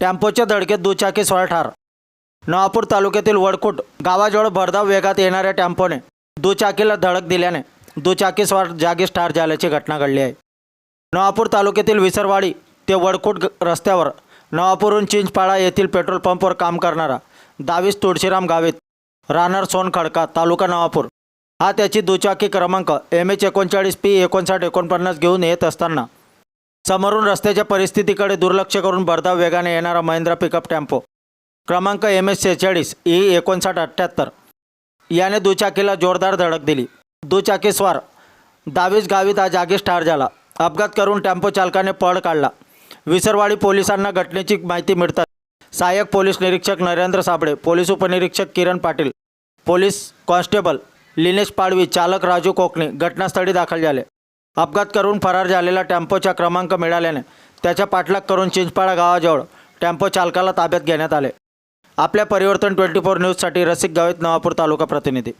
टेम्पोच्या धडकेत दुचाकी सोळा ठार. नवापूर तालुक्यातील वडकुट गावाजवळ भरधाव वेगात येणाऱ्या टेम्पोने दुचाकीला धडक दिल्याने दुचाकीस्वार जागीच ठार झाल्याची घटना घडली आहे. नवापूर तालुक्यातील विसरवाडी ते वडकुट रस्त्यावर नवापूरहून चिंचपाडा येथील पेट्रोल पंपवर काम करणारा दावीस तुळशीराम गावित राहणार सोनखडका तालुका नवापूर. हा त्याची दुचाकी क्रमांक एम एच एकोणचाळीस पी एकोणसाठ एकोणपन्नास घेऊन येत असताना समोरून रस्त्याच्या परिस्थितीकडे दुर्लक्ष करून भरधाव वेगाने येणारा महिंद्रा पिकअप टेम्पो. क्रमांक एम एस सेहेचाळीस ई एकोणसाठ अठ्ठ्याहत्तर. याने दुचाकीला जोरदार धडक दिली. दुचाकी स्वार दावीस गावीत हा जागीच ठार झाला. अपघात करून टेम्पो चालकाने पळ काढला. विसरवाडी पोलिसांना घटनेची माहिती मिळतात सहाय्यक पोलीस निरीक्षक नरेंद्र साबळे पोलीस उपनिरीक्षक किरण पाटील पोलीस कॉन्स्टेबल लिनेश पाडवी चालक राजू कोकणे घटनास्थळी दाखल झाले. अपघात करून फरार झालेला टेम्पोचा क्रमांक मिळाल्याने त्याचा पाठलाग करून चिंचपाडा गावाजवळ टेम्पो चालकाला ताब्यात घेण्यात आले. आपल्या परिवर्तन ट्वेंटी फोर न्यूजसाठी रसिक गावित नवापूर तालुका प्रतिनिधी.